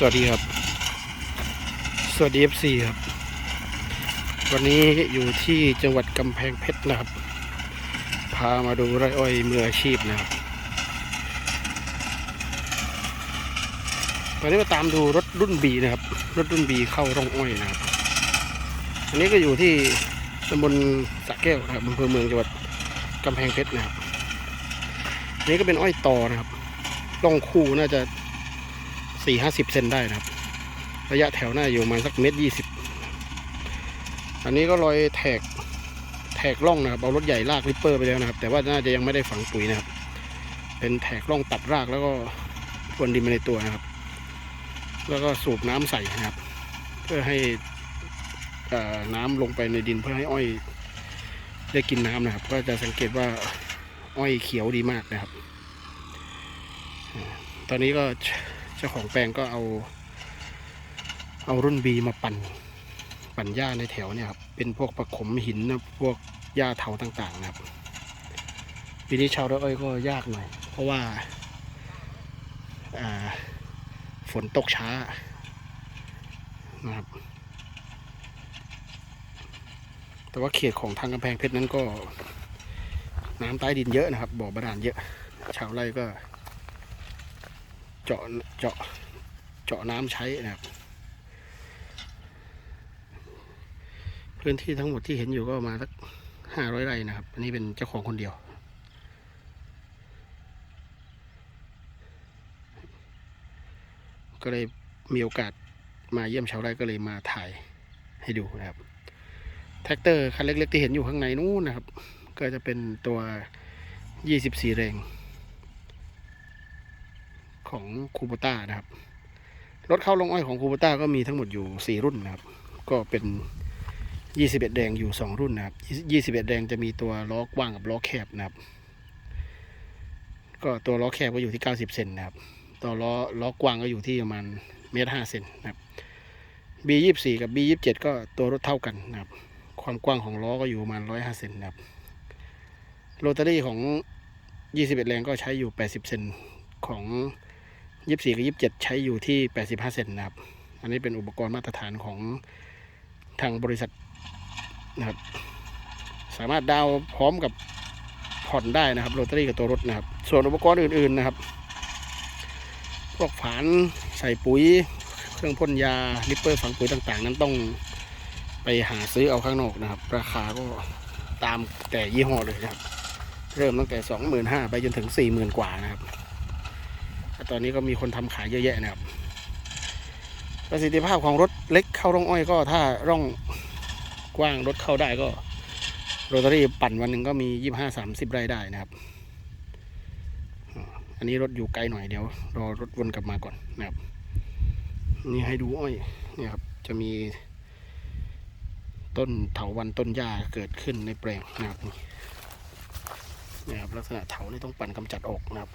สวัสดีครับ สวัสดี FC ครับ วันนี้อยู่ที่จังหวัดกำแพงเพชรนะครับ พามาดูไร่อ้อยมืออาชีพนะครับ ตอนนี้มาตามดูรถรุ่นบีนะครับ รถรุ่นบีเข้าร่องอ้อยนะครับ อันนี้ก็อยู่ที่ตำบลสะแก้วนะครับอำเภอเมืองจังหวัดกำแพงเพชรนะครับ อันนี้ก็เป็นอ้อยตอนะครับร่องคู่น่าจะ สี่ห้าสิบเซนได้นะครับ ระยะแถวหน้าอยู่ประมาณสักเมตรยี่สิบอันนี้ก็รอยแถกแถกร่องนะครับเอารถใหญ่ลากริปเปอร์ไปแล้วนะครับ แต่ว่าน่าจะยังไม่ได้ฝังปุ๋ยนะครับ เป็นแถกร่องตัดรากแล้วก็พรวนดินมาในตัวนะครับ แล้วก็สูบน้ำใส่นะครับ เพื่อให้น้ำลงไปในดินเพื่อให้อ้อยได้กินน้ำนะครับ ก็จะสังเกตว่าอ้อยเขียวดีมากนะครับ ตอนนี้ก็ เจ้าของแปลงก็เอา เอารุ่นบีมาปั่น ปั่นหญ้าในแถวเนี่ยครับ เป็นพวกประขมหินนะพวกหญ้าเถาต่างๆนะครับ ปีนี้ชาวไร่อ้อยก็ยากหน่อย เพราะว่าอ่าฝนตกช้านะครับ แต่ว่าเขตของทางกำแพงเพชรนั้นก็ น้ำใต้ดินเยอะนะครับ บ่อบาดาลเยอะ ชาวไร่ก็ เจาะเจาะเจาะน้ำใช้นะครับ พื้นที่ทั้งหมดที่เห็นอยู่ก็ประมาณสักห้าร้อยไร่นะครับ อันนี้เป็นเจ้าของคนเดียว ก็เลยมีโอกาสมาเยี่ยมชาวไร่ก็เลยมาถ่ายให้ดูนะครับ แท็กเตอร์คันเล็กๆที่เห็นอยู่ข้างในนู้นนะครับ ก็จะเป็นตัว 24 แรง ของคูโบต้านะครับ รถเข้าลงอ้อยของคูโบต้าก็มีทั้งหมดอยู่ 4 รุ่นนะครับ ก็เป็น 21 แดงอยู่ 2 รุ่นนะครับ 21 แดงจะมีตัวล้อกว้างกับล้อแคบนะครับ ก็ตัวล้อแคบก็อยู่ที่ 90 เซนนะครับ ตัวล้อล้อกว้างก็อยู่ที่ประมาณเมตรห้าเซนนะครับ B24 กับ B27 ก็ตัวรถเท่ากันนะครับ ความกว้างของล้อก็อยู่ประมาณ105เซนนะครับ โรตารี่ของ 21 แรงก็ใช้อยู่ 80 เซนของ ยี่สี่กับยี่สิบเจ็ดใช้อยู่ที่แปดสิบห้าเซนนะครับ อันนี้เป็นอุปกรณ์มาตรฐานของทางบริษัทนะครับ สามารถดาวพร้อมกับผ่อนได้นะครับโรตารี่กับตัวรถนะครับ ส่วนอุปกรณ์อื่น ๆนะครับ พวกฝานใส่ปุ๋ย เครื่องพ่นยาลิปเปอร์ฝังปุ๋ยต่างๆ นั้นต้องไปหาซื้อเอาข้างนอกนะครับ ราคาก็ตามแต่ยี่ห้อเลยนะครับ เริ่มตั้งแต่สองหมื่นห้าไปจนถึงสี่หมื่นกว่านะครับ ตอนนี้ก็มีคนทำขายเยอะแยะนะครับ ประสิทธิภาพของรถเล็กเข้าร่องอ้อยก็ถ้าร่องกว้างรถเข้าได้ก็โรตารี่ปั่นวันหนึ่งก็มียี่ห้าสามสิบไร่ได้นะครับ อันนี้รถอยู่ไกลหน่อยเดี๋ยวรอรถวนกลับมาก่อนนะครับ นี่ให้ดูอ้อยเนี่ยครับจะมีต้นเถาวันต้นหญ้าเกิดขึ้นในแปลงนะครับนี่นะครับลักษณะเถานี่ต้องปั่นกำจัดออกนะครับ